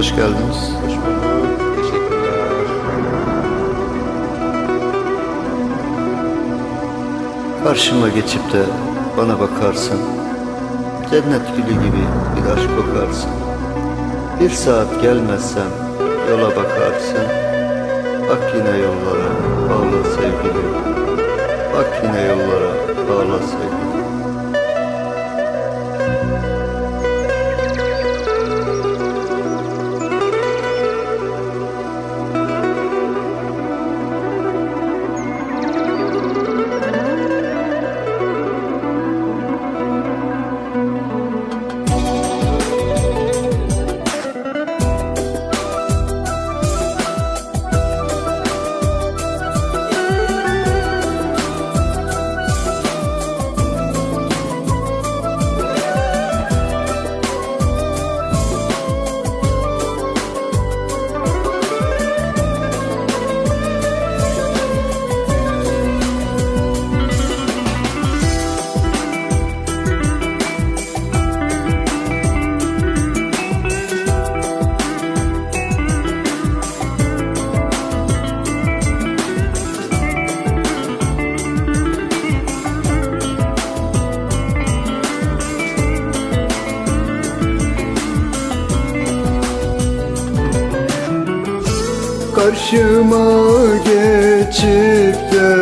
Hoş geldiniz. Hoş bulduk. Teşekkürler. Karşıma geçip de bana bakarsın. Cennet gülü gibi bir aşk kokarsın. Bir saat gelmezsem yola bakarsın. Bak yine yollara bağlı sevgilim. Bak yine yollara bağlı sevgilim. Karşıma geçip de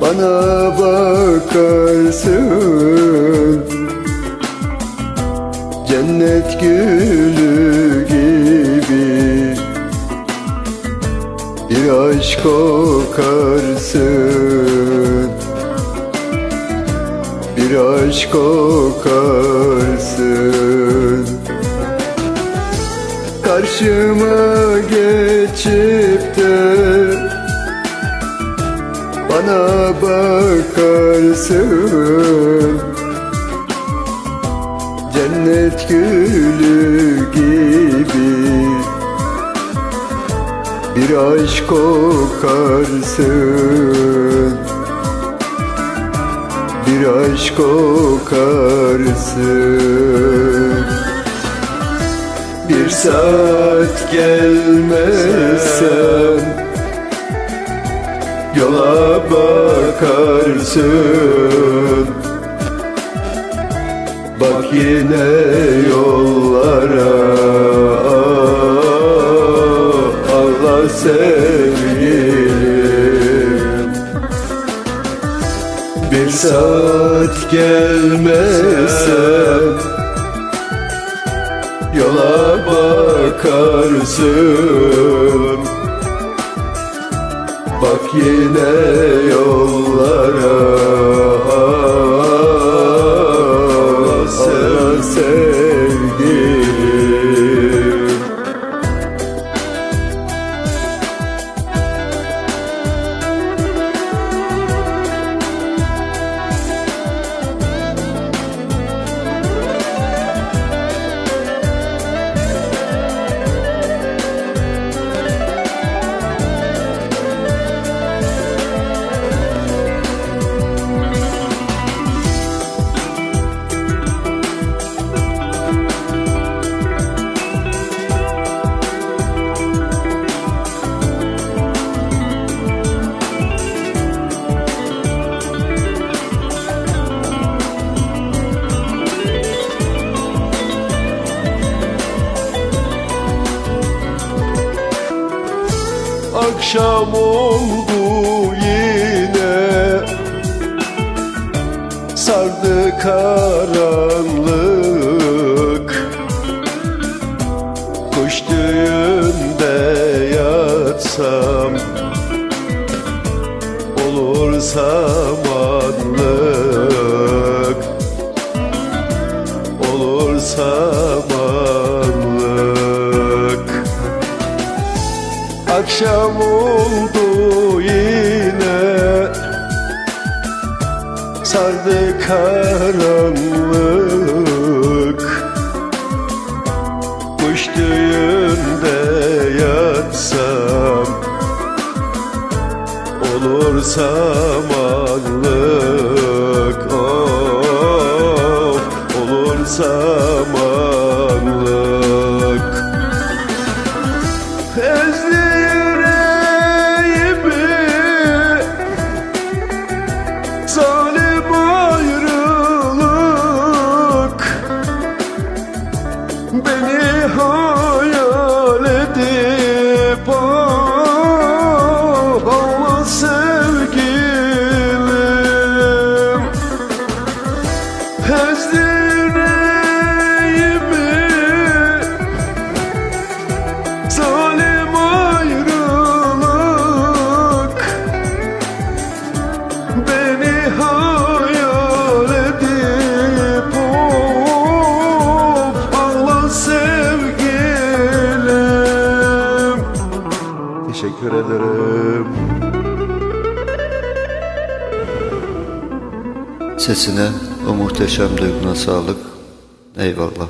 bana bakarsın. Cennet gülü gibi bir aşk kokarsın. Bir aşk kokarsın Karşıma geçip de bana bakarsın. Cennet gülü gibi bir aşk kokarsın. Bir aşk kokarsın bir saat gelmezsem Yola bakarsın. Bak yine yollara Allah sevgilim Bir saat gelmezsem Yola bakarsın. Bak yine yollara Akşam oldu yine. Sardı karanlık. Kuş düğünde yatsam Olur samanlık. Olur samanlık Akşam oldu yine. Sardı karanlık Sesine, o muhteşem duyguna sağlık. Eyvallah.